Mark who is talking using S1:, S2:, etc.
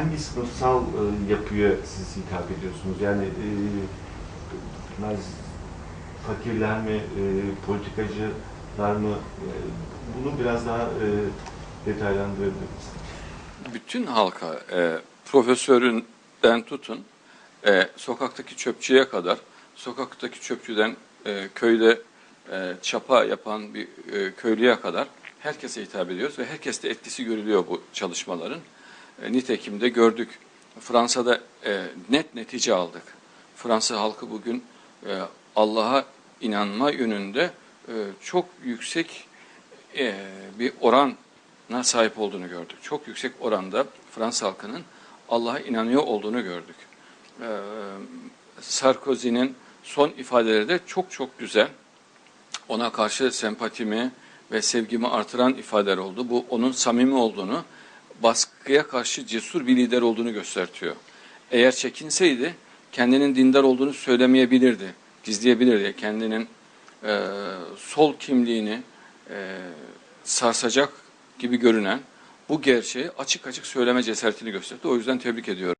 S1: hangi sınıfsal e, yapıya siz hitap ediyorsunuz? Yani e, bunlar fakirler mi, e, politikacılar mı? E, bunu biraz daha e, detaylandırabilir
S2: bütün halka e, profesöründen tutun e, sokaktaki çöpçüye kadar sokaktaki çöpçüden e, köyde e, çapa yapan bir e, köylüye kadar herkese hitap ediyoruz ve herkeste etkisi görülüyor bu çalışmaların. E, nitekim de gördük. Fransa'da e, net netice aldık. Fransa halkı bugün e, Allah'a inanma yönünde e, çok yüksek e, bir orana sahip olduğunu gördük. Çok yüksek oranda Fransız halkının Allah'a inanıyor olduğunu gördük. Ee, Sarkozy'nin son ifadeleri de çok çok güzel. Ona karşı sempatimi ve sevgimi artıran ifadeler oldu. Bu onun samimi olduğunu, baskıya karşı cesur bir lider olduğunu gösteriyor. Eğer çekinseydi kendinin dindar olduğunu söylemeyebilirdi, gizleyebilirdi. Kendinin e, sol kimliğini e, sarsacak gibi görünen bu gerçeği açık açık söyleme cesaretini gösterdi. O yüzden tebrik ediyorum.